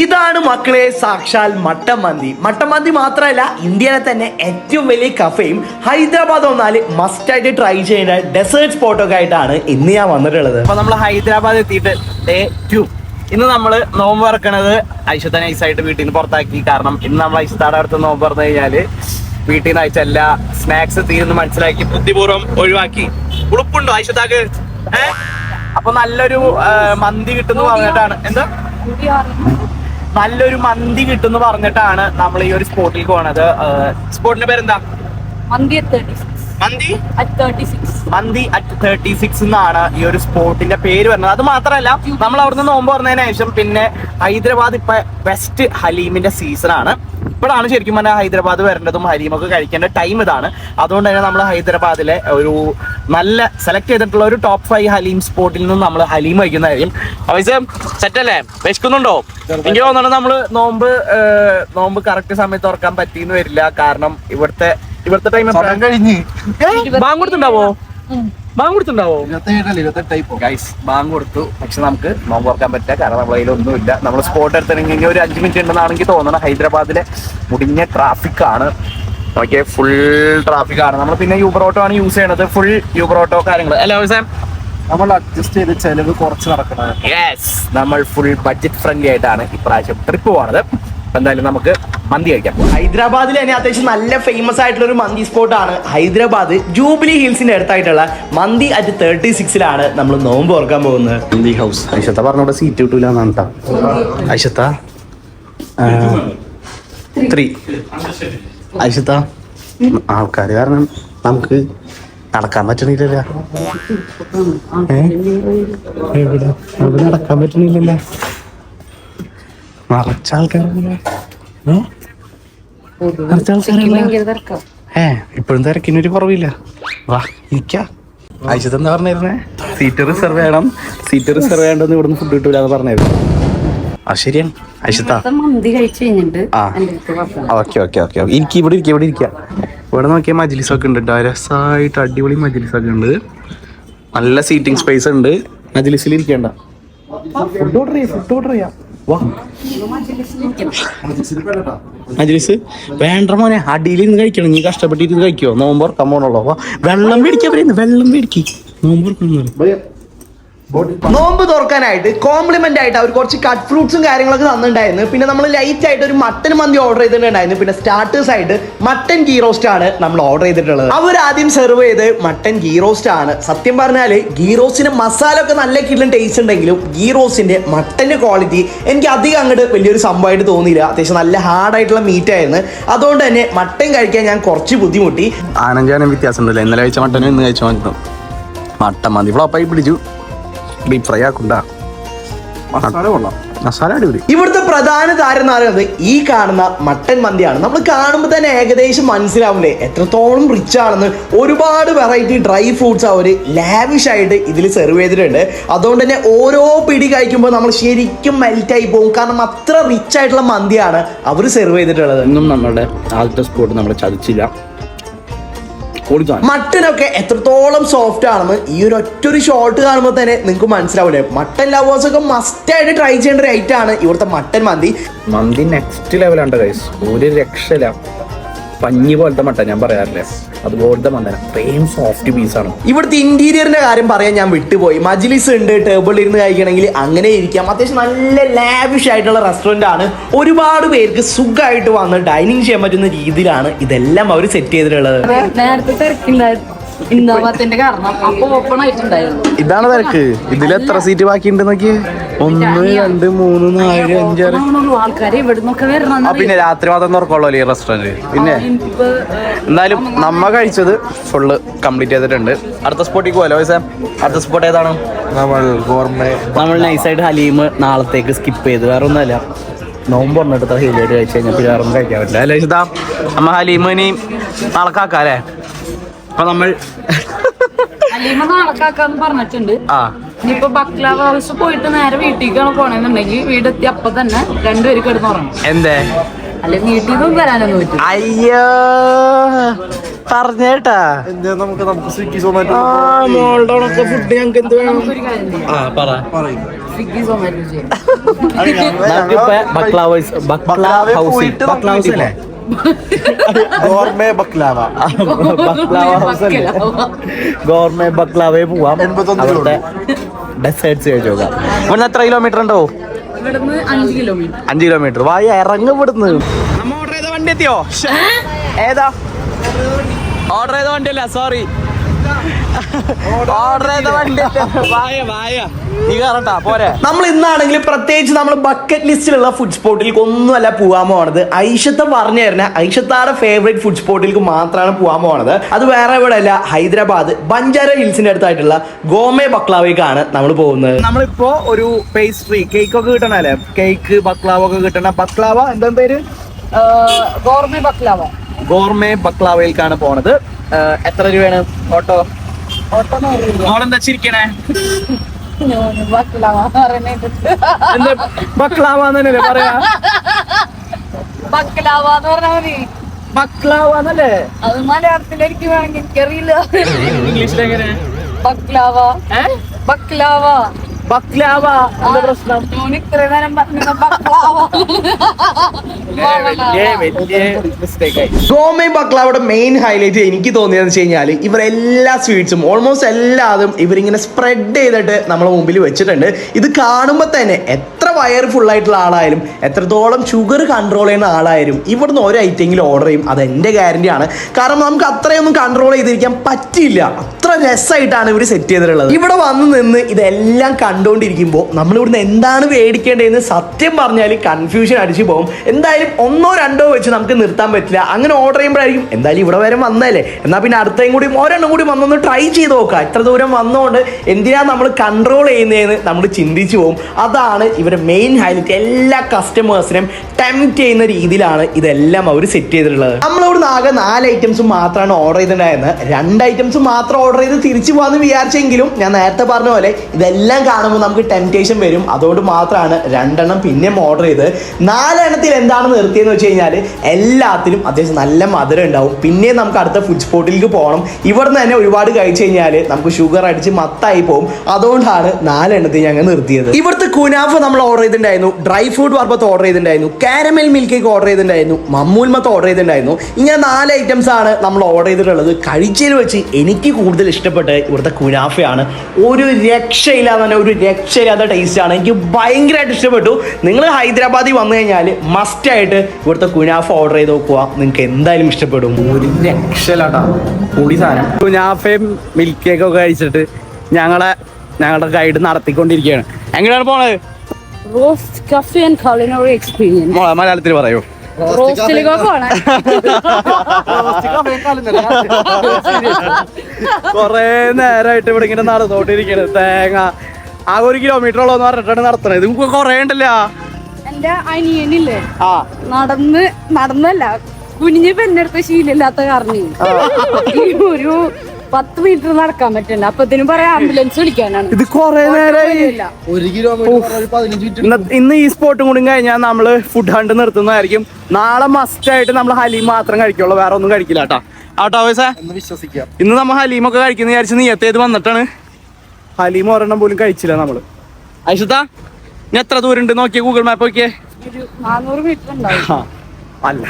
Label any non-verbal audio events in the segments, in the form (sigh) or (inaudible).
ഇതാണ് മക്കളെ സാക്ഷാൽ മട്ടമന്തി മട്ടമന്തി മാത്രമല്ല ഇന്ത്യയിലെ തന്നെ ഏറ്റവും വലിയ കഫയും ഹൈദരാബാദ് വന്നാൽ മസ്റ്റ് ആയിട്ട് ട്രൈ ചെയ്യുന്ന ഡെസേർട്ട് സ്പോട്ടൊക്കെ ആയിട്ടാണ് ഇന്ന് ഞാൻ വന്നിട്ടുള്ളത്. അപ്പൊ നമ്മൾ ഹൈദരാബാദ് എത്തിയിട്ട് ഡേ ടു ഇന്ന് നമ്മൾ നോമ്പ് തുറക്കണത് ഐഷത്തെ നൈസായിട്ട് വീട്ടിൽ നിന്ന് പുറത്താക്കി. കാരണം ഇന്ന് നമ്മൾ ഐഷത്താടെ അടുത്ത് നോമ്പ് തുറന്നു കഴിഞ്ഞാൽ വീട്ടിൽ നിന്ന് അയച്ച എല്ലാ സ്നാക്സ് തീർന്ന് മനസ്സിലാക്കി ബുദ്ധിപൂർവം ഒഴിവാക്കി. ഉളുപ്പുണ്ടോ ഐഷത്താക്ക് ഏ? അപ്പൊ നല്ലൊരു മന്തി കിട്ടുന്നു പറഞ്ഞിട്ടാണ്. എന്താ? നല്ലൊരു മന്തി കിട്ടുന്നു പറഞ്ഞിട്ടാണ് നമ്മൾ ഈ ഒരു സ്പോട്ടിൽ പോണത്. സ്പോട്ടിന്റെ പേരെന്താ Mandi at 36 Mandi? 36 Mandi at thirty six എന്നാണ് ഈ ഒരു സ്പോട്ടിന്റെ പേര് വരുന്നത്. അത് മാത്രമല്ല നമ്മൾ അവിടുന്ന് നോമ്പ് പറഞ്ഞതിന് ശേഷം പിന്നെ ഹൈദരാബാദ് ഇപ്പൊ ബെസ്റ്റ് ഹലീമിന്റെ സീസൺ ആണ്. ഇപ്പോഴാണ് ശരിക്കും പറഞ്ഞാൽ ഹൈദരാബാദ് വരേണ്ടതും ഹലീമൊക്കെ കഴിക്കേണ്ട ടൈം ഇതാണ്. അതുകൊണ്ട് തന്നെ നമ്മൾ ഹൈദരാബാദിലെ ഒരു നല്ല സെലക്ട് ചെയ്തിട്ടുള്ള ഒരു ടോപ്പ് ഫൈവ് ഹലീം സ്പോട്ടിൽ നിന്നും നമ്മൾ ഹലീം കഴിക്കുന്നതായിരിക്കും. അവൈസ് സെറ്റ് അല്ലേ? വിശക്കുന്നുണ്ടോ? എനിക്ക് തോന്നുന്നത് നമ്മൾ നോമ്പ് നോമ്പ് കറക്റ്റ് സമയത്ത് ഉറക്കാൻ പറ്റിയെന്ന് വരില്ല. കാരണം ഇവിടുത്തെ ഇവിടുത്തെ ടൈം കഴിഞ്ഞ്. ബാങ്ക് കൊടുത്തുണ്ടാവോ ബാങ്ക് കൊടുത്തുണ്ടാവോ ഇരുപത്തേഴല്ല ഇരുപത്തെട്ടായി ഗൈസ് ബാങ്ക് കൊടുത്തു. പക്ഷെ നമുക്ക് നോമ്പ് ഓർക്കാൻ പറ്റില്ല. കാരണം നമ്മളെ കയ്യിലൊന്നുമില്ല നമ്മൾ സ്പോട്ട് എടുത്തിട്ടുണ്ടെങ്കിൽ ഒരു അഞ്ച് മിനിറ്റ് ഉണ്ടെന്നാണ് തോന്നണം. തോന്നുന്നത് ഹൈദരാബാദിലെ മുടിഞ്ഞ ട്രാഫിക് ആണ്. ഓക്കെ ഫുൾ ട്രാഫിക് ആണ്. നമ്മൾ പിന്നെ യൂബർ ഓട്ടോ ആണ് യൂസ് ചെയ്യണത്. ഫുൾ യൂബർ ഓട്ടോ കാര്യങ്ങൾ അല്ല സാം നമ്മൾ അഡ്ജസ്റ്റ് ചെയ്ത് ചെലവ് കുറച്ച് നടക്കണം യെസ് നമ്മൾ ഫുൾ ബഡ്ജറ്റ് ഫ്രണ്ട്ലി ആയിട്ടാണ് ഇപ്രാവശ്യം ട്രിപ്പ് പോണത്. എന്തായാലും നമുക്ക് മന്തി കഴിക്കാം. ഹൈദരാബാദിൽ തന്നെ അത്യാവശ്യം നല്ല ഫേമസ് ആയിട്ടുള്ള ഒരു മന്തി സ്പോട്ട് ആണ് ഹൈദരാബാദ് ജൂബിലി ഹിൽസിന്റെ അടുത്തായിട്ടുള്ള മന്തി അറ്റ് തേർട്ടി സിക്സിലാണ് നമ്മൾ നോമ്പ് ഓർക്കാൻ പോകുന്നത്. മന്തി ഹൗസ് ഐഷത്ത പറഞ്ഞവിടെ സീറ്റ് കിട്ടൂല ഐഷത്ത? ത്രീ ഐഷത്ത ആൾക്കാർ കാരണം നമുക്ക് നടക്കാൻ പറ്റണില്ലല്ലോ? എവിടെ? നടക്കാൻ പറ്റണില്ലല്ലോ. നിറച്ച ആൾക്കാരല്ലേ ഏ? ഇപ്പോഴും തിരക്കിനൊരു കുറവില്ല. വാ ഇരിക്ക അയച്ചത് എന്താ പറഞ്ഞിരുന്നേ? സീറ്റ് റിസർവ് ചെയ്യണം. സീറ്റ് റിസർവ് ചെയ്യണ്ടെന്ന് ഇവിടുന്ന് ഫുഡ് കിട്ടൂല എന്ന് പറഞ്ഞായിരുന്നു ആ. ശരിയാണ് ഓക്കെ ഓക്കെ ഓക്കെ. ഇരിക്ക ഇവിടെ ഇരിക്കുക ഇവിടെ ഇരിക്കുക ഇവിടെ നോക്കിയാൽ മജ്ലിസ് ഒക്കെ ഉണ്ട് രസമായിട്ട് അടിപൊളി മജ്ലിസ് ഒക്കെ ഉണ്ട്. നല്ല സീറ്റിംഗ് സ്പേസ് ഉണ്ട്. മജിലിസിൽ ഇരിക്കേണ്ട ഫുഡ് ഓർഡർ ചെയ്യാം ഫുഡ് ഓർഡർ ചെയ്യാം. മജ്ലിസ് വേണ്ട മോനെ അടിയിൽ നിന്ന് കഴിക്കണം. നീ കഷ്ടപ്പെട്ടിട്ട് ഇത് കഴിക്കോ? നോമ്പർ കമ്മോണുള്ളോ വാ. വെള്ളം മേടിക്കാൻ പറയുന്നു വെള്ളം മേടിക്ക്. നോമ്പർ നോമ്പ് തുറക്കാനായിട്ട് കോംപ്ലിമെന്റ് ആയിട്ട് അവർ കുറച്ച് കട്ട് ഫ്രൂട്ട്സും കാര്യങ്ങളൊക്കെ തന്നിട്ടുണ്ടായിരുന്നു. പിന്നെ നമ്മൾ ലൈറ്റ് ആയിട്ട് ഒരു മട്ടൻ മന്തി ഓർഡർ ചെയ്തിട്ടുണ്ടായിരുന്നു. പിന്നെ സ്റ്റാർട്ടേഴ്സ് ആയിട്ട് മട്ടൻ ഗീ റോസ്റ്റ് ആണ് നമ്മൾ ഓർഡർ ചെയ്തിട്ടുള്ളത്. അവർ ആദ്യം സെർവ് ചെയ്ത് മട്ടൻ ഗീ റോസ്റ്റ് ആണ്. സത്യം പറഞ്ഞാൽ ഗീ റോസ്റ്റിന് മസാല ഒക്കെ നല്ല കിട്ടുന്ന ടേസ്റ്റ് ഉണ്ടെങ്കിലും ഗീ റോസ്റ്റിന്റെ മട്ടന്റെ ക്വാളിറ്റി എനിക്ക് അധികം അങ്ങോട്ട് വലിയൊരു സംഭവമായിട്ട് തോന്നിയില്ല. അത്യാവശ്യം നല്ല ഹാർഡ് ആയിട്ടുള്ള മീറ്റ് ആയിരുന്നു. അതുകൊണ്ട് തന്നെ മട്ടൻ കഴിക്കാൻ ഞാൻ കുറച്ച് ബുദ്ധിമുട്ടി. ആനഞ്ചാനും വ്യത്യാസം ഉണ്ടല്ലോ ഇന്നലെ കഴിച്ച മട്ടനും ഇന്ന് കഴിച്ച മട്ടനും മട്ടൻ മതി ഫ്ലോപ്പായി പിടിച്ചു. ഡീപ് ഫ്രൈ ആക്കണ്ട. മസാല കൊള്ളാം. മസാല അടിപൊളി. ഇവിടുത്തെ പ്രധാന താരം എന്ന് പറയുന്നത് ഈ കാണുന്ന മട്ടൻ മന്തിയാണ്. നമ്മൾ കാണുമ്പോൾ തന്നെ ഏകദേശം മനസ്സിലാവില്ലേ? എത്രത്തോളം റിച്ച് ആണെന്ന്. ഒരുപാട് വെറൈറ്റി ഡ്രൈ ഫ്രൂട്ട്സ് അവർ ലാവിഷ് ആയിട്ട് ഇതിൽ സെർവ് ചെയ്തിട്ടുണ്ട്. അതുകൊണ്ട് തന്നെ ഓരോ പിടി കഴിക്കുമ്പോൾ നമ്മൾ ശരിക്കും മെൽറ്റായി പോകും. കാരണം അത്ര റിച്ച് ആയിട്ടുള്ള മന്തിയാണ് അവർ സെർവ് ചെയ്തിട്ടുള്ളത്. ഇന്നും നമ്മുടെ ആദ്യത്തെ സ്പോട്ട് നമ്മൾ ചതിച്ചില്ല. മട്ടനൊക്കെ എത്രത്തോളം സോഫ്റ്റ് ആണെന്ന് ഈ ഒരു ഒറ്റൊരു ഷോട്ട് കാണുമ്പോൾ തന്നെ നിങ്ങൾക്ക് മനസ്സിലാവില്ലേ മട്ടൻ ലവേഴ്സ് ഒക്കെ മസ്റ്റ് ആയിട്ട് ട്രൈ ചെയ്യേണ്ട ഒരു ഐറ്റം ആണ് ഇവിടുത്തെ മട്ടൻ മന്തി. മന്തി നെക്സ്റ്റ് ലെവലാണ് ഒരു രക്ഷയില്ല. പഞ്ഞി പോലത്തെ മട്ട ഞാൻ പറയാറില്ലേ? അതുപോലത്തെ മണ്ടന അത്രയും സോഫ്റ്റ് പീസാണ് ഇവിടുത്തെ ഇന്റീരിയറിന്റെ കാര്യം പറയാൻ ഞാൻ വിട്ടുപോയി. മജ്ലിസ് ഉണ്ട് ടേബിളിൽ ഇരുന്ന് കഴിക്കണമെങ്കിൽ അങ്ങനെ ഇരിക്കാം. അത്യാവശ്യം നല്ല ലാവിഷ് ആയിട്ടുള്ള റെസ്റ്റോറന്റ് ആണ്. ഒരുപാട് പേർക്ക് സുഖമായിട്ട് വന്ന് ഡൈനിങ് ചെയ്യാൻ പറ്റുന്ന രീതിയിലാണ് ഇതെല്ലാം അവർ സെറ്റ് ചെയ്തിട്ടുള്ളത്. നേരത്തെ തിരക്കുണ്ടായിരുന്നു ഇതാണ് തിരക്ക്. ഇതിൽ എത്ര സീറ്റ് ബാക്കിയുണ്ട് നോക്കി ഒന്ന് രണ്ട് മൂന്ന് നാല് അഞ്ചാറ് ആണല്ലോ ആൾക്കാര് ഇവിടെ നിന്നൊക്കെ ആ പിന്നെ രാത്രി മാത്രം തുറക്കുള്ളൂ ഈ റെസ്റ്റോറന്റ് പിന്നെ എന്തായാലും എന്നാലും നമ്മ കഴിച്ചത് ഫുള്ള് കംപ്ലീറ്റ് ചെയ്തിട്ടുണ്ട്. അടുത്ത സ്പോട്ടിൽ പോകാലോ സാം അടുത്ത സ്പോട്ട് ഏതാണ്? നമ്മൾ ഗോർമേ. നമ്മൾ നൈസായിട്ട് ഹലീം നാളത്തേക്ക് സ്കിപ്പ് ചെയ്ത്. വേറെ ഒന്നുമല്ല നോമ്പ് ഒന്നെടുത്ത ഹീലായിട്ട് കഴിച്ച് കഴിഞ്ഞാൽ പിന്നെ വേറെ ഒന്നും കഴിക്കാൻ പറ്റില്ല. അല്ലേ ഇതാ നമ്മ ഹലീം ഇനി നാളെ കാക്കാം അല്ലേ? അപ്പൊ നമ്മൾ അലീമ നാളക്കാക്കാന്ന് പറഞ്ഞിട്ടുണ്ട്. ആ. ഇനിയിപ്പോ ബക്ലാവ് ഹൗസ് പോയിട്ട് നേരെ വീട്ടിലേക്കാണ് പോണെന്നുണ്ടെങ്കിൽ വീടെത്തി അപ്പൊ തന്നെ രണ്ടുപേര് കിടന്നുറങ്ങും. എന്തേ? അല്ലെ വീട്ടിൽ നിന്നും വരാനൊന്നും പറ്റും അയ്യോ പറഞ്ഞേട്ടാ. എന്താ നമുക്ക് നമുക്ക് സ്വിഗ്ഗി സൊമാറ്റോ ആ മോളുടെ ഉണക്ക ഫുഡ് ഞങ്ങൾക്ക് എന്ത് വേണം? നമുക്കൊരു കാര്യം ചെയ്യാം. ആ പറ. സ്വിഗ്ഗി സൊമാറ്റോ ചെയ്യാം. നമുക്കിപ്പോ ബക്ലാവേഴ്സ് ബക്ലാ ഹൗസിൽ ബക്ലാ ഹൗസ് അല്ലേ (laughs) ഗോർമേ ബക്ലാവ. ബക്ലാവ ഹൗസ് അല്ലേ? ഗോർമേ ബക്ലാവേ പോവാം. എൺപത്തൊന്ന് അവിടുത്തെ ഡെസേർട്സ് കഴിച്ചു നോക്കാം ഇവിടുന്ന് എത്ര കിലോമീറ്റർ ഉണ്ടോ? അഞ്ച് കിലോമീറ്റർ. വായ കിലോമീറ്റർ. വായി ഇറങ്ങ ഇവിടുന്ന്. നമ്മ ഓർഡർ ചെയ്ത വണ്ടി എത്തിയോ? ഏതാ? ഓർഡർ ചെയ്ത വണ്ടി അല്ല സോറി ഓർഡർ ചെയ്ത വണ്ടി. വായ വായ. നീ കയറട്ടാ പോരെ. നമ്മൾ ഇന്നാണെങ്കിൽ പ്രത്യേകിച്ച് നമ്മൾ ബക്കറ്റ് ലിസ്റ്റിലുള്ള ഫുഡ് സ്പോട്ടിലേക്ക് ഒന്നുമല്ല പോകാൻ പോണത്. ഐഷത്തെ പറഞ്ഞു തരുന്ന ഐഷത്താടെ ഫേവറേറ്റ് ഫുഡ് സ്പോട്ടിലേക്ക് മാത്രമാണ് പോകാൻ പോണത്. അത് വേറെ എവിടെയല്ല ഹൈദരാബാദ്. ബഞ്ചാര ഹിൽസിന്റെ അടുത്തായിട്ടുള്ള ഗോമേ ബക്ലാവേക്കാണ് നമ്മൾ പോകുന്നത്. നമ്മളിപ്പോ ഒരു പേസ്ട്രി കേക്ക് ഒക്കെ കിട്ടണല്ലേ? കേക്ക് ബക്ലാവ ഒക്കെ കിട്ടണ. ബക്ലാവ എന്താ പേര്? Gourmet baklava. ഗോർമേ ബക്ലാവയിലേക്കാണ് പോണത്. എത്ര രൂപയാണ്? ഓട്ടോ. മോളെന്താ ചിരിക്കണേ? ബക്ലാവ പറയുന്നത്. എന്താ ബക്ലാവ എന്നല്ലേ പറയാ? ബക്ലാവ എന്ന് പറഞ്ഞാൽ മതി. ബക്ലാവ എന്നല്ലേ അത് മലയാളത്തിൽ എനിക്ക് വേണമെങ്കിൽ എനിക്കറിയില്ല. ഇംഗ്ലീഷിൽ എങ്ങനെ ബക്ലാവ ബക്ലാവ ബക്ലാവ എന്താ പ്രശ്നം. ഗോമേ ബക്ലാവയുടെ മെയിൻ ഹൈലൈറ്റ് എനിക്ക് തോന്നിയതെന്ന് വെച്ച് കഴിഞ്ഞാൽ ഇവർ എല്ലാ സ്വീറ്റ്സും ഓൾമോസ്റ്റ് എല്ലാതും ഇവരിങ്ങനെ സ്പ്രെഡ് ചെയ്തിട്ട് നമ്മളെ മുമ്പിൽ വെച്ചിട്ടുണ്ട്. ഇത് കാണുമ്പോൾ തന്നെ വയർ ഫുൾ ആയിട്ടുള്ള ആളായാലും എത്രത്തോളം ഷുഗർ കൺട്രോൾ ചെയ്യുന്ന ആളായാലും ഇവിടുന്ന് ഒരു ഐറ്റമെങ്കിലും ഓർഡർ ചെയ്യും. അത് എന്റെ ഗ്യാരണ്ടി ആണ്. കാരണം നമുക്ക് അത്രയൊന്നും കൺട്രോൾ ചെയ്തിരിക്കാൻ പറ്റില്ല അത്ര രസമായിട്ടാണ് ഇവർ സെറ്റ് ചെയ്തിട്ടുള്ളത്. ഇവിടെ വന്ന് നിന്ന് ഇതെല്ലാം കണ്ടുകൊണ്ടിരിക്കുമ്പോൾ നമ്മൾ ഇവിടുന്ന് എന്താണ് മേടിക്കേണ്ടതെന്ന് സത്യം പറഞ്ഞാൽ കൺഫ്യൂഷൻ അടിച്ചു പോകും. എന്തായാലും ഒന്നോ രണ്ടോ വെച്ച് നമുക്ക് നിർത്താൻ പറ്റില്ല. അങ്ങനെ ഓർഡർ ചെയ്യുമ്പോഴായിരിക്കും എന്തായാലും ഇവിടെ വരെ വന്നല്ലേ എന്നാൽ പിന്നെ അടുത്തേയും കൂടി ഒരെണ്ണം കൂടി വന്നൊന്ന് ട്രൈ ചെയ്ത് നോക്കാം ഇത്ര ദൂരം വന്നുകൊണ്ട് എന്തിനാ നമ്മൾ കൺട്രോൾ ചെയ്യുന്നതെന്ന് നമ്മൾ ചിന്തിച്ചു പോകും. അതാണ് ഇവരുടെ മെയിൻ ഹൈലൈറ്റ് എല്ലാ കസ്റ്റമേഴ്സിനും ടെംപ്റ്റ് ചെയ്യുന്ന രീതിയിലാണ് ഇതെല്ലാം അവർ സെറ്റ് ചെയ്തിട്ടുള്ളത്. നമ്മളിവിടുന്ന് ആകെ നാല് ഐറ്റംസ് മാത്രമാണ് ഓർഡർ ചെയ്തിട്ടുണ്ടായിരുന്നത്. രണ്ട് ഐറ്റംസ് മാത്രം ഓർഡർ ചെയ്ത് തിരിച്ചു പോകാമെന്ന് വിചാരിച്ചെങ്കിലും ഞാൻ നേരത്തെ പറഞ്ഞ പോലെ ഇതെല്ലാം കാണുമ്പോൾ നമുക്ക് ടെംപ്റ്റേഷൻ വരും. അതുകൊണ്ട് മാത്രമാണ് രണ്ടെണ്ണം പിന്നെയും ഓർഡർ ചെയ്ത്. നാലെണ്ണത്തിൽ എന്താണ് നിർത്തിയെന്ന് വെച്ച് കഴിഞ്ഞാൽ എല്ലാത്തിലും അത്യാവശ്യം നല്ല മധുരം ഉണ്ടാവും. പിന്നെ നമുക്ക് അടുത്ത ഫുഡ് സ്പോട്ടിലേക്ക് പോകണം. ഇവിടുന്ന് തന്നെ ഒരുപാട് കഴിച്ചു കഴിഞ്ഞാൽ നമുക്ക് ഷുഗർ അടിച്ച് മത്തായി പോകും. അതുകൊണ്ടാണ് നാലെണ്ണത്തിൽ ഞങ്ങൾ നിർത്തിയത്. ഇവിടുത്തെ കുനാഫ് നമ്മൾ ഓർഡർ ചെയ്തിട്ടുണ്ടായിരുന്നു. ഡ്രൈ ഫ്രൂട്ട് വർബത്ത് ഓർഡർ ചെയ്തിട്ടുണ്ടായിരുന്നു. കാരമൽ മിൽക്ക് കേക്ക് ഓർഡർ ചെയ്തിട്ടുണ്ടായിരുന്നു. മമ്മൂൽമത്ത് ഓർഡർ ചെയ്തിട്ടുണ്ടായിരുന്നു. ഇങ്ങനെ നാല് ഐറ്റംസ് ആണ് നമ്മൾ ഓർഡർ ചെയ്തിട്ടുള്ളത്. കഴിച്ചതിൽ വെച്ച് എനിക്ക് കൂടുതൽ ഇഷ്ടപ്പെട്ട ഇവിടുത്തെ കുനാഫയാണ്. ഒരു രക്ഷയില്ലാതെ തന്നെ ഒരു രക്ഷയില്ലാത്ത ടേസ്റ്റ് ആണ്. എനിക്ക് ഭയങ്കരമായിട്ട് ഇഷ്ടപ്പെട്ടു. നിങ്ങൾ ഹൈദരാബാദിൽ വന്നു കഴിഞ്ഞാൽ മസ്റ്റ് ആയിട്ട് ഇവിടുത്തെ കുനാഫ ഓർഡർ ചെയ്ത് നോക്കുക. നിങ്ങൾക്ക് എന്തായാലും ഇഷ്ടപ്പെടും. ഒരു രക്ഷയില്ലാട്ടാ. കൂടി സാധനം. കുനാഫയും മിൽക്ക് കേക്ക് ഒക്കെ കഴിച്ചിട്ട് ഞങ്ങളെ ഞങ്ങളുടെ ഗൈഡ് നടത്തിക്കൊണ്ടിരിക്കുകയാണ്. എങ്ങനെയാണ് പോണത്? Roast cafe and culinary experience മോളെ മലയാളത്തിൽ പറയൂ. കൊറേ നേരമായിട്ട് ഇവിടെ ഇങ്ങനെ നടന്നോണ്ടിരിക്കണ് തേങ്ങ. ആ ഒരു കിലോമീറ്റർ ഉള്ളതെന്ന് പറഞ്ഞിട്ടാണ് നടത്തണത്. ഇത് കൊറേ ഉണ്ടല്ലോ? എന്റെ അനിയനില്ലേ? ആ. നടന്ന് നടന്നല്ല. കുഞ്ഞ് പെണ്ണെടുത്ത ശീലമില്ലാത്ത കാരണം. ഒരു പത്ത് മീറ്റർ നടക്കാൻ പറ്റണ്ട അപ്പൊ ഇതിന് പറയാം ആംബുലൻസ് വിളിക്കാനാണ്. ഇത് കൊറേ നേരമായി. ഒരു കിലോമീറ്റർ ഇന്ന- ഇന്ന് ഈ സ്പോട്ടും കൂടി കഴിഞ്ഞാൽ നമ്മൾ ഫുഡ് ഹണ്ട് നിർത്തുന്നതായിരിക്കും. നാളെ മസ്റ്റ് ആയിട്ട് നമ്മൾ ഹലീം മാത്രം കഴിക്കുള്ളൂ. വേറെ ഒന്നും കഴിക്കില്ല കേട്ടാ ആട്ടോ വയസ്സേ എന്ന് വിശ്വസിക്കാം. ഇന്ന് നമ്മ ഹലീമൊക്കെ കഴിക്കുന്ന വിചാരിച്ച് നീയത്തേത് വന്നിട്ടാണ്? ഹലീം ഒരെണ്ണം പോലും കഴിച്ചില്ല നമ്മൾ. ഐഷത്ത ഇനി എത്ര ദൂരം ഉണ്ട് നോക്കിയേ? ഗൂഗിൾ മാപ്പ് നോക്കിയേ അല്ല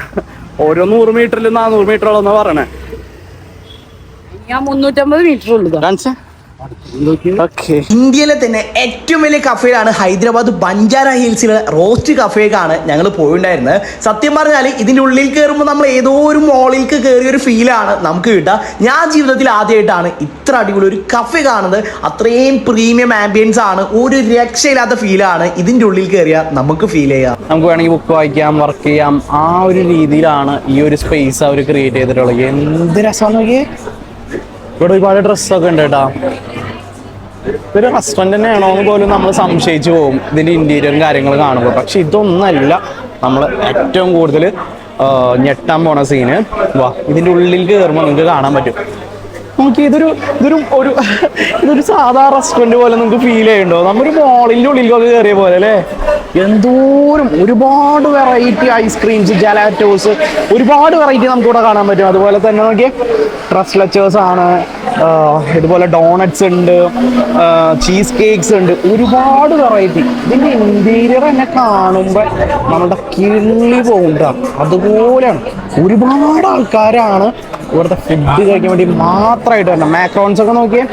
ഓരോ നൂറ് മീറ്ററിൽ നാനൂറ് മീറ്റർ ഉള്ളതെന്നാ പറയണേ ഞാൻ മുന്നൂറ്റമ്പത് മീറ്റർ ഉള്ളൂ കാണിച്ചേ? ഓക്കെ. ഇന്ത്യയിലെ തന്നെ ഏറ്റവും വലിയ കഫേയാണ് ഹൈദരാബാദ് ബഞ്ചാര ഹിൽസിലെ റോസ്റ്റ് കഫേക്കാണ് ഞങ്ങൾ പോയിണ്ടായിരുന്നത്. സത്യം പറഞ്ഞാൽ ഇതിന്റെ ഉള്ളിൽ കയറുമ്പോൾ നമ്മൾ ഏതോ ഒരു മോളിൽക്ക് കയറിയ ഒരു ഫീലാണ് നമുക്ക് കിട്ടുക. ഞാൻ ജീവിതത്തിൽ ആദ്യമായിട്ടാണ് ഇത്ര അടിപൊളി ഒരു കഫേ കാണുന്നത്. അത്രയും പ്രീമിയം ആംബിയൻസ് ആണ്. ഒരു രക്ഷയില്ലാത്ത ഫീലാണ് ഇതിന്റെ ഉള്ളിൽ കയറിയാൽ നമുക്ക് ഫീൽ ചെയ്യാം. നമുക്ക് വേണമെങ്കിൽ ബുക്ക് വായിക്കാം വർക്ക് ചെയ്യാം. ആ ഒരു രീതിയിലാണ് ഈ ഒരു സ്പേസ് അവർ ക്രിയേറ്റ് ചെയ്തിട്ടുള്ളത്. എന്ത് രസമാണ് നോക്കിയേ? ഇവിടെ ഒരുപാട് ഡ്രസ്സൊക്കെ ഉണ്ട് കേട്ടോ. ഇതൊരു റെസ്റ്റോറന്റ് തന്നെയാണോ എന്ന് പോലും നമ്മൾ സംശയിച്ചു പോകും. ഇതിന്റെ ഇന്റീരിയറും കാര്യങ്ങൾ കാണുമ്പോൾ. പക്ഷെ ഇതൊന്നല്ല. നമ്മൾ ഏറ്റവും കൂടുതൽ ഞെട്ടാൻ പോണ സീന് വാ ഇതിന്റെ ഉള്ളിൽ കയറുമ്പോൾ നിങ്ങൾക്ക് കാണാൻ പറ്റും. നമുക്ക് ഇതൊരു ഇതൊരു ഒരു ഇതൊരു സാധാ റെസ്റ്റോറന്റ് പോലെ നമുക്ക് ഫീൽ ചെയ്യുന്നുണ്ടോ? നമ്മൊരു മോളിന്റെ ഉള്ളിലൊക്കെ കയറിയ പോലെ അല്ലേ? എന്തോരം ഒരുപാട് വെറൈറ്റി ഐസ്ക്രീംസ് ജലാറ്റോസ് ഒരുപാട് വെറൈറ്റി നമുക്കിവിടെ കാണാൻ പറ്റും. അതുപോലെ തന്നെ നോക്കിയേ ട്രസ്റ്റ് ലച്ചേഴ്സ് ആണ്. ഇതുപോലെ ഡോണറ്റ്സ് ഉണ്ട് ചീസ് കേക്ക്സ് ഉണ്ട് ഒരുപാട് വെറൈറ്റി ഇതിന്റെ ഇന്റീരിയർ തന്നെ കാണുമ്പോൾ നമ്മുടെ കിള്ളി പോകുക അതുപോലെയാണ്. ഒരുപാട് ആൾക്കാരാണ് ഇവിടുത്തെ ഫുഡ് കഴിക്കാൻ വേണ്ടി മാത്രമായിട്ട് വരണം മാക്രോൺസ് ഒക്കെ നോക്കിയാൽ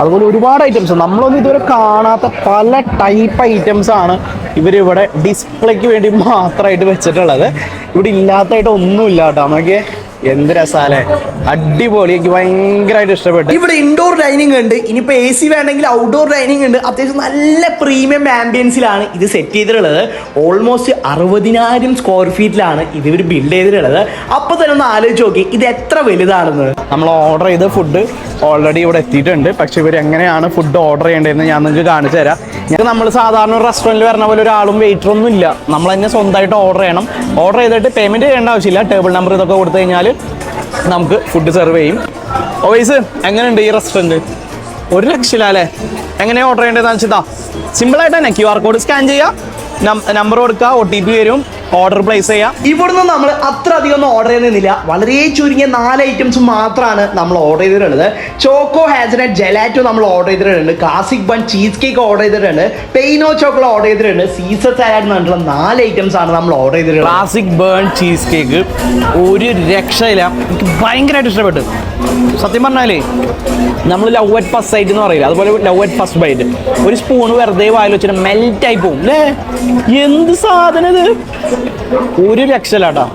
അതുപോലെ ഒരുപാട് ഐറ്റംസ് നമ്മളൊന്നും ഇതുവരെ കാണാത്ത പല ടൈപ്പ് ഐറ്റംസ് ആണ് ഇവരിവിടെ ഡിസ്പ്ലേക്ക് വേണ്ടി മാത്രമായിട്ട് വെച്ചിട്ടുള്ളത്. ഇവിടെ ഇല്ലാത്തതായിട്ട് ഒന്നുമില്ല കേട്ടോ. നോക്കിയേ എന്ത് രസാലേ അടിപൊളി. എനിക്ക് ഭയങ്കരമായിട്ട് ഇഷ്ടപ്പെട്ടു. ഇവിടെ ഇൻഡോർ ഡൈനിങ് ഉണ്ട്. ഇനിയിപ്പോ എ സി വേണമെങ്കിൽ ഔട്ട്ഡോർ ഡൈനിങ് ഉണ്ട്. അത്യാവശ്യം നല്ല പ്രീമിയം ആംബിയൻസിലാണ് ഇത് സെറ്റ് ചെയ്തിട്ടുള്ളത്. ഓൾമോസ്റ്റ് അറുപതിനായിരം സ്ക്വയർ ഫീറ്റിലാണ് ഇത് ഇവർ ബിൽഡ് ചെയ്തിട്ടുള്ളത്. അപ്പൊ തന്നെ ഒന്ന് ആലോചിച്ച് നോക്കി ഇത് എത്ര വലുതാണെന്ന്? നമ്മൾ ഓർഡർ ചെയ്ത ഫുഡ് ഓൾറെഡി ഇവിടെ എത്തിയിട്ടുണ്ട്. പക്ഷെ ഇവർ എങ്ങനെയാണ് ഫുഡ് ഓർഡർ ചെയ്യേണ്ടതെന്ന് ഞാൻ നിങ്ങൾക്ക് കാണിച്ചു തരാം. ഞങ്ങൾക്ക് നമ്മൾ സാധാരണ ഒരു റെസ്റ്റോറന്റിൽ വരുന്ന പോലെ ഒരാളും വെയിറ്റർ ഒന്നും ഇല്ല. നമ്മൾ തന്നെ സ്വന്തമായിട്ട് ഓർഡർ ചെയ്യണം. ഓർഡർ ചെയ്തിട്ട് പേയ്മെന്റ് ചെയ്യേണ്ട ആവശ്യമില്ല. ടേബിൾ നമ്പർ ഇതൊക്കെ കൊടുത്തു കഴിഞ്ഞാൽ നമുക്ക് ഫുഡ് സെർവ് ചെയ്യും. ഓവൈസ് എങ്ങനെയുണ്ട് ഈ റെസ്റ്റോറന്റ് ഒരു ലക്ഷം അല്ലേ? എങ്ങനെയാണ് ഓർഡർ ചെയ്യേണ്ടതെന്ന് വെച്ചിട്ടാ? സിമ്പിളായിട്ട് തന്നെ ക്യു ആർ കോഡ് സ്കാൻ ചെയ്യുക നമ്പർ കൊടുക്കുക ഒ ടി പി വരും. ഓർഡർ പ്ലേസ് ചെയ്യാം. ഇവിടുന്ന് നമ്മൾ അത്ര അധികം ഒന്നും ഓർഡർ ചെയ്യുന്നില്ല. വളരെ ചുരുങ്ങിയ നാല് ഐറ്റംസ് മാത്രമാണ് നമ്മൾ ഓർഡർ ചെയ്തിട്ടുള്ളത്. ചോക്കോ ഹാസനറ്റ് ജെലാറ്റോ നമ്മൾ ഓർഡർ ചെയ്തിട്ടുണ്ട്. Classic bun cheese cake order ചെയ്തിട്ടുണ്ട്. പെയിനോ ചോക്കോ ഓർഡർ ചെയ്തിട്ടുണ്ട്. സീസർ സാലഡ് എന്ന് പറഞ്ഞിട്ടുള്ള നാല് ഐറ്റംസ് ആണ് നമ്മൾ ഓർഡർ ചെയ്തിട്ടുള്ളത്. ക്ലാസിക് ബേൺ ചീസ് കേക്ക് ഒരു രക്ഷയില്ല. എനിക്ക് ഭയങ്കരമായിട്ട് ഇഷ്ടപ്പെട്ടു. സത്യം പറഞ്ഞാലേ നമ്മൾ ലവ് അറ്റ് ഫസ്റ്റ് സൈറ്റ് എന്ന് പറയില്ല? അതുപോലെ ലവ് അറ്റ് ഫസ്റ്റ് ബൈറ്റ് ഒരു സ്പൂൺ വെറുതെ വായിൽ വെച്ചിട്ട് മെൽറ്റ് ആയി പോകും അല്ലേ എന്ത് സാധനം ഇത്? ഒരു രക്ഷയില്ല കേട്ടോ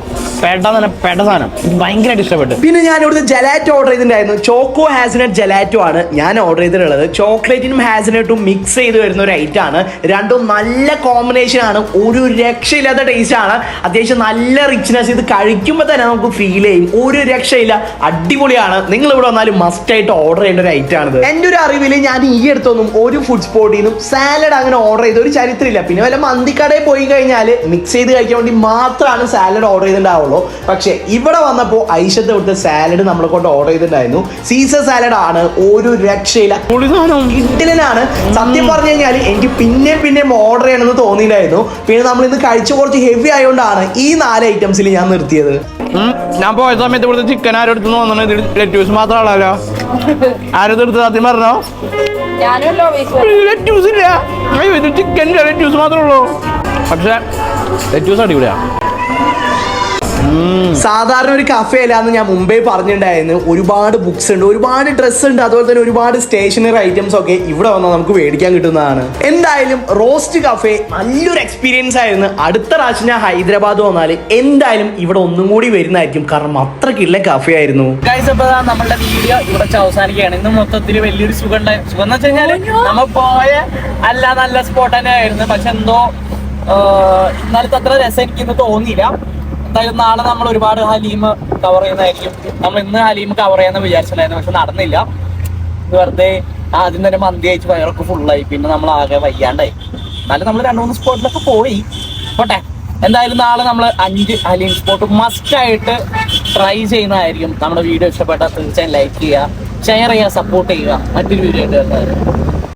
ഇഷ്ടപ്പെട്ടു. പിന്നെ ഞാൻ ഇവിടുത്തെ ജലാറ്റോ ഓർഡർ ചെയ്തിട്ടുണ്ടായിരുന്നു. ചോക്കോ ഹാസിനറ്റ് ജലാറ്റോ ആണ് ഞാൻ ഓർഡർ ചെയ്തിട്ടുള്ളത്. ചോക്ലേറ്റിനും ഹാസിനറ്റും മിക്സ് ചെയ്ത് വരുന്ന ഒരു ഐറ്റം ആണ്. രണ്ടും നല്ല കോമ്പിനേഷൻ ആണ്. ഒരു രക്ഷയില്ലാത്ത ടേസ്റ്റ് ആണ്. അത്യാവശ്യം നല്ല റിച്ച്നെസ് ഇത് കഴിക്കുമ്പോൾ തന്നെ നമുക്ക് ഫീൽ ചെയ്യും. ഒരു രക്ഷയില്ല. അടിപൊളിയാണ്. നിങ്ങൾ ഇവിടെ വന്നാലും മസ്റ്റ് ആയിട്ട് ഓർഡർ ചെയ്യേണ്ട ഒരു ഐറ്റം ആണ് എന്റെ ഒരു അറിവിൽ ഞാൻ ഈ അടുത്തൊന്നും ഒരു ഫുഡ് സ്പോട്ടിൽ നിന്നും സാലഡ് അങ്ങനെ ഓർഡർ ചെയ്ത ഒരു ചരിത്രമില്ല. പിന്നെ വല്ല മന്തിക്കടയിൽ പോയി കഴിഞ്ഞാൽ മിക്സ് ചെയ്ത് കഴിക്കാൻ വേണ്ടി മാത്രമാണ് സാലഡ് ഓർഡർ ചെയ്തിട്ടുണ്ടാവുള്ളൂ പക്ഷേ ഇവിടെ വന്നപ്പോൾ ഐശത്ത് ഇവിടുത്തെ സാലഡ് നമ്മളെ കൊണ്ട് ഓർഡർ ചെയ്തിട്ടുണ്ടായിരുന്നു. സീസർ സാലഡ് ആണ് ഒരു രക്ഷയില്ല. ഇഡ്ഡലിനാണ്. സത്യം പറഞ്ഞു കഴിഞ്ഞാൽ എനിക്ക് പിന്നെ പിന്നെ ഓർഡർ ചെയ്യണമെന്ന് തോന്നിയില്ലായിരുന്നു പിന്നെ നമ്മൾ ഇന്ന് കഴിച്ചു കുറച്ച് ഹെവി ആയതുകൊണ്ടാണ് ഈ നാല് ഐറ്റംസിൽ ഞാൻ നിർത്തിയത്. ഞാൻ പോയ സമയത്ത് ഇവിടുത്തെ ചിക്കൻ ആരും എടുത്തു തോന്നുന്നു ഇത് ലെറ്റ്യൂസ് മാത്രമാണല്ലോ ആരും എടുത്ത് സത്യം പറഞ്ഞോ? ഞാനല്ലോ ലെറ്റ്യൂസ് ഇല്ല. ഇത് ചിക്കൻ ലെറ്റ്യൂസ് മാത്രമേ ഉള്ളൂ. പക്ഷേ ലെറ്റ്യൂസ് അടിപൊളിയാ. സാധാരണ ഒരു കഫേ അല്ലാന്ന് ഞാൻ മുമ്പേ പറഞ്ഞിട്ടുണ്ടായിരുന്നു. ഒരുപാട് ബുക്സ് ഉണ്ട് ഒരുപാട് ഡ്രസ്സ് ഉണ്ട് അതുപോലെ തന്നെ ഒരുപാട് സ്റ്റേഷനറി ഐറ്റംസ് ഒക്കെ ഇവിടെ വന്നാൽ നമുക്ക് മേടിക്കാൻ കിട്ടുന്നതാണ്. എന്തായാലും റോസ്റ്റ് കഫേ നല്ലൊരു എക്സ്പീരിയൻസ് ആയിരുന്നു. അടുത്ത പ്രാവശ്യം ഞാൻ ഹൈദരാബാദ് വന്നാൽ എന്തായാലും ഇവിടെ ഒന്നും കൂടി വരുന്നതായിരിക്കും. കാരണം അത്രക്കില്ല കഫേ ആയിരുന്നു. നമ്മളുടെ വീഡിയോ ഇവിടെ അവസാനിക്കുകയാണ്. ഇന്ന് മൊത്തത്തിൽ വലിയൊരു സുഖം സുഖം എന്ന് വെച്ച് കഴിഞ്ഞാൽ നമ്മ പോയ അല്ല നല്ല സ്പോട്ട് തന്നെ ആയിരുന്നു പക്ഷെ എന്തോ ഇന്നലത്തെ അത്ര രസം എനിക്ക് ഇന്ന് തോന്നിയില്ല. എന്തായാലും നാളെ നമ്മൾ ഒരുപാട് ഹലീം കവർ ചെയ്യുന്നതായിരിക്കും. നമ്മൾ ഇന്ന് ഹലീം കവർ ചെയ്യാന്ന് വിചാരിച്ചിട്ടുണ്ടായിരുന്നു പക്ഷെ നടന്നില്ല. വെറുതെ ആദ്യം തന്നെ മന്തി അയച്ച് വയറൊക്കെ ഫുള്ളായി പിന്നെ നമ്മൾ ആകെ വയ്യാണ്ടായി. എന്നാലും നമ്മൾ രണ്ട് മൂന്ന് സ്പോട്ടിലൊക്കെ പോയി. പോട്ടെ. എന്തായാലും നാളെ നമ്മൾ അഞ്ച് ഹലീം സ്പോട്ട് മസ്റ്റ് ആയിട്ട് ട്രൈ ചെയ്യുന്നതായിരിക്കും. നമ്മുടെ വീഡിയോ ഇഷ്ടപ്പെട്ടാൽ തീർച്ചയായും ലൈക്ക് ചെയ്യുക ഷെയർ ചെയ്യുക സപ്പോർട്ട് ചെയ്യുക. മറ്റൊരു വീഡിയോ ആയിട്ട്